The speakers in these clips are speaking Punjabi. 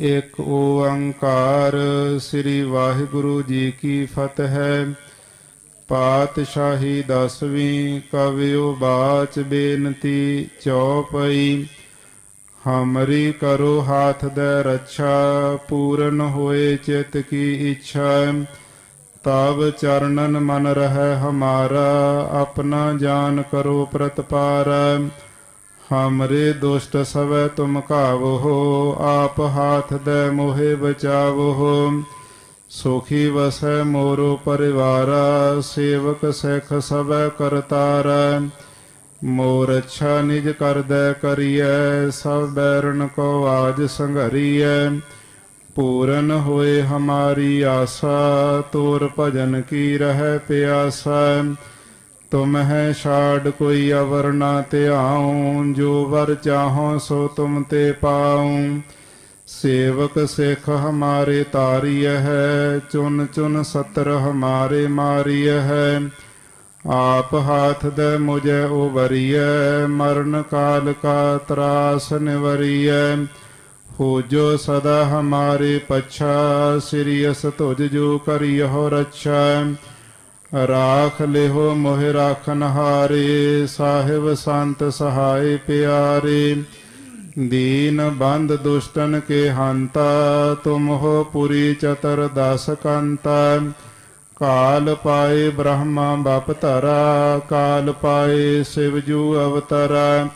ਇੱਕ ਓੰਕਾਰ ਸ੍ਰੀ ਵਾਹਿਗੁਰੂ ਜੀ ਕੀ ਫਤਿਹ। ਪਾਤਸ਼ਾਹੀ ਦਸਵੀਂ ਕਵਿਓ ਬਾਚ ਬੇਨਤੀ ਚੌਪਈ। ਹਮਰੀ ਕਰੋ ਹਾਥ ਦੇ ਰੱਛਾ, ਪੂਰਨ ਹੋਏ ਚਿਤ ਕੀ ਇੱਛਾ। ਤਵ ਚਰਨਨ ਮਨ ਰਹਿ ਹਮਾਰਾ, ਆਪਣਾ ਜਾਨ ਕਰੋ ਪ੍ਰਤਪਾਰ। ਹਮਰੇ ਦੁਸ਼ਟ ਸਵੈ ਤੁਮ ਕਾਵੋ ਆਪ ਹਾਥ ਦੇ ਮੋਹਿ ਬਚਾਵੋ ਸੁਖੀ ਵਸੈ ਮੋਰੋ ਪਰਿਵਾਰਾ, ਸੇਵਕ ਸਿਖ ਸਭੈ ਕਰਤਾਰ। ਮੋਰ ਅੱਛਾ ਨਿਜ ਕਰਦੈ ਕਰੀਐ, ਸਭ ਬੈਰਨ ਕੋ ਆਜ ਸੰਘਰੀਐ। ਪੂਰਨ ਹੋਏ ਹਮਾਰੀ ਆਸਾ, ਤੋਰ ਭਜਨ ਕੀ ਰਹਿ ਪਿਆਸਾ। ਤੁਮ ਹੈ ਛਾੜ ਕੋਈ ਅਵਰ ਨਾ ਧਿਆਉ ਜੋ ਵਰ ਚਾਹੋ ਸੋ ਤੁਮ ਤੇ ਪਾਉ ਸੇਵਕ ਸਿਖ ਹਮਾਰੇ ਤਾਰੀਐ ਹੈ, ਚੁਨ ਚੁਨ ਸਤਰ ਹਮਾਰੇ ਮਾਰੀਐ ਹੈ। ਆਪ ਹਾਥ ਦੇ ਮੁਝੇ ਉਬਰੀਐ ਮਰਨ ਕਾਲ ਕਾ ਤਰਾਸ ਨਿਵਰੀਐ। ਹੋ ਜੋ ਸਦਾ ਹਮਾਰੇ ਪਛਾ, ਸ੍ਰੀ ਅਸ ਤੁਜ ਜੋ ਕਰਿਓ ਰੱਛਾ। ਰਾਖ ਲਿਹੋ ਮੋਹ ਰਾਖਨ ਹਾਰੇ, ਸਾਹਿਬ ਸੰਤ ਸਹਾਈ ਪਿਆਰੇ। ਦੀਨ ਬੰਦ ਦੁਸ਼ਟਨ ਕੇ ਹੰਤਾ, ਤੁਮ ਹੋ ਪੁਰੀ ਚਤਰ ਦਸ ਕੰਤਾ। ਕਾਲ ਪਾਏ ਬ੍ਰਹਮਾ ਬਪ ਧਰਾ, ਕਾਲ ਪਾਏ ਸਿਵ ਅਵਤਰਾ।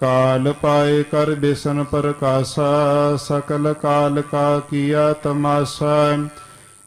ਕਾਲ ਪਾਏ ਕਰ ਬਿਸਨ ਪ੍ਰਕਾਸ਼ਾ, ਸਕਲ ਕਾਲ ਕਾ ਕੀਆ ਤਮਾਸਾ।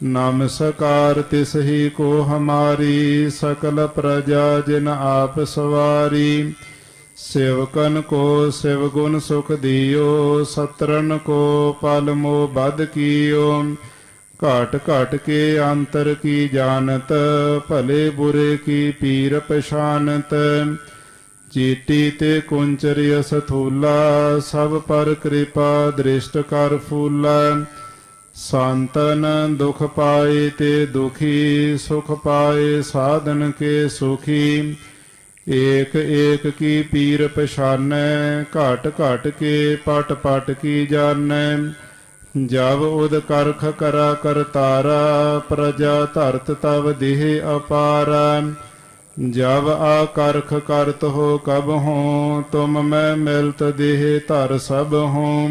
ਨਮਸਕਾਰ ਤਿਸਹੀ ਕੋ ਹਮਾਰੀ, ਸਕਲ ਪ੍ਰਜਾ ਜਿਨ ਆਪ ਸਵਾਰੀ। ਸੇਵਕਨ ਕੋ ਸਿਵ ਗੁਣ ਸੁਖ ਦਿਓ ਸਤਰਨ ਕੋ ਪਲ ਮੋ ਬਦ ਕੀਓ। ਘਾਟ ਘਾਟ ਕੇ ਅੰਤਰ ਕੀ ਜਾਣਤ, ਭਲੇ ਬੁਰੇ ਕੀ ਪੀਰ ਪਛਾਨਤ। ਚੀਟੀ ਤੇ ਕੁੰਚਰਿ ਸਥੂਲਾ ਸਭ ਪਰ ਕਿਰਪਾ ਦ੍ਰਿਸ਼ਟ ਕਰ ਫੂਲਾ। ਸੰਤਨ ਦੁਖ ਪਾਏ ਤੇ ਦੁਖੀ, ਸੁਖ ਪਾਏ ਸਾਧਨ ਕੇ ਸੁਖੀ। ਏਕ ਏਕ ਕੀ ਪੀਰ ਪਛਾਨੈ, ਘਾਟ ਘਾਟ ਕੇ ਪਟ ਪਟ ਕੀ ਜਾਣੈ। ਜਬ ਉਦ ਕਰਖ ਕਰਾ ਕਰਤਾਰਾ ਪ੍ਰਜਾ ਧਰਤ ਤਵ ਦੇਹ ਅਪਾਰਾ। ਜਬ ਆ ਕਰਖ ਕਰਤ ਹੋ ਕਬ ਹੋ, ਤੁਮ ਮੈਂ ਮਿਲਤ ਦੇਹ ਧਰ ਸਭ ਹੋਂ।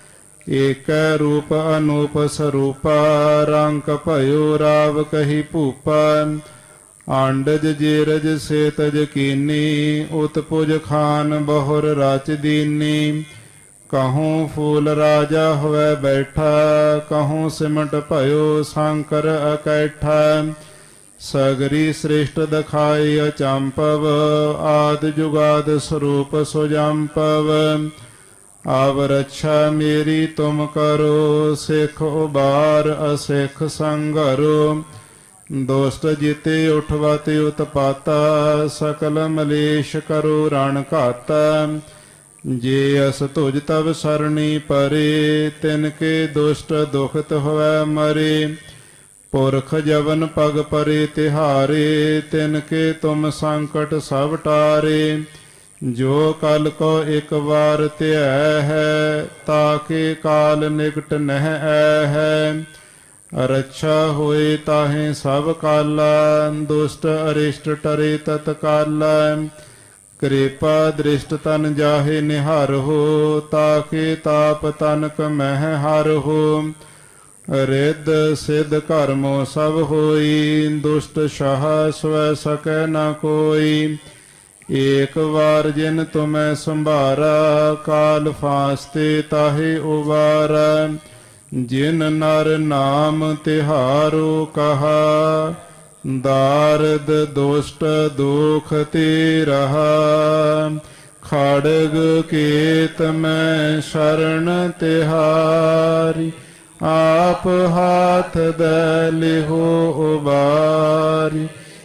ਏਕ ਰੂਪ ਅਨੂਪ ਸਰੂਪਾ ਰੰਗ ਭਇਓ ਰਾਵ ਕਹੀ ਭੂਪਾ ਆਂਡਜ ਜੇਰਜ ਸੇਤਜ ਕੀਨੀ ਉਤਪੁਜ ਖਾਨ ਬਹੁਰ ਰਚ ਦੀਨੀ ਕਹੂੰ ਫੂਲ ਰਾਜਾ ਹੋਵੇ ਬੈਠਾ ਕਹੂੰ ਸਿਮਟ ਭਇਓ ਸ਼ੰਕਰ ਅਕੈਠਾ ਸਗਰੀ ਸ੍ਰੇਸ਼ਟ ਦਖਾਈ ਅਚੰਪਵ ਆਦ ਜੁਗਾਦ ਸਰੂਪ ਸੁਜੰਪਵ ਆਵ ਰੱਛਾ ਮੇਰੀ ਤੁਮ ਕਰੋ, ਸਿਖ ਉਬਾਰ ਅਸਿਖ ਸੰਗਰੋ। ਦੋਸਤ ਜਿਤੇ ਉਠਵਾਤੇ ਉਤਪਾਤਾ, ਸਕਲ ਮਲੇਸ਼ ਕਰੋ ਰਣ ਘਾਤਾ। ਜੇ ਅਸ ਤੁਜ ਤਬ ਸਰਣੀ ਪਰੇ, ਤਿਨ ਕੇ ਦੁਸ਼ਟ ਦੁਖਤ ਹੋਵੇ ਮਰੇ। ਪੁਰਖ ਜਵਨ ਪਗ ਪਰੇ ਤਿਹਾਰੇ, ਤਿਨ ਕੇ ਤੁਮ ਸੰਕਟ ਸਭ ਟਾਰੇ। ਜੋ ਕਲ ਕੋ ਇੱਕ ਵਾਰ ਧਿਆ ਹੈ ਤਾਕੇ ਕਾਲ ਨਿਕਟ ਨਹਿ ਐ ਹੈ। ਰੱਛਾ ਹੋਏ ਤਾਹੇ ਸਭ ਕਾਲਾ, ਦੁਸ਼ਟ ਅਰਿਸ਼ਟ ਟਰੇ ਤਤਕਾਲਾ ਕਿਰਪਾ ਦ੍ਰਿਸ਼ਟ ਤਨ ਜਾਹੇ ਨਿਹਰ ਹੋ ਤਾਕੇ ਤਾਪ ਤਨਕ ਮਹਿ ਹਰ ਹੋ। ਰਿੱਧ ਸਿਧ ਕਰਮੋ ਸਭ ਹੋਈ, ਦੁਸ਼ਟ ਸ਼ਾਹ ਸਵੈ ਸਕੈ ਨਾ ਕੋਈ। ਏਕ ਵਾਰ ਜਿਨ ਤੁਮੈ ਸੰਭਾਰਾ, ਕਾਲ ਫਾਸਤੇ ਤਾਹੇ ਉਵਾਰਾ। ਜਿਨ ਨਰ ਨਾਮ ਤਿਹਾਰੋ ਕਹਾ, ਦਾਰਦ ਦੁਸ਼ਟ ਦੁਖ ਤੇ ਰਹਾ। ਖੜਗ ਕੇਤ ਮੈਂ ਸ਼ਰਨ ਤਿਹਾਰੀ, ਆਪ ਹਾਥ ਦੇ ਲਿਹੋ ਉਬਾਰੀ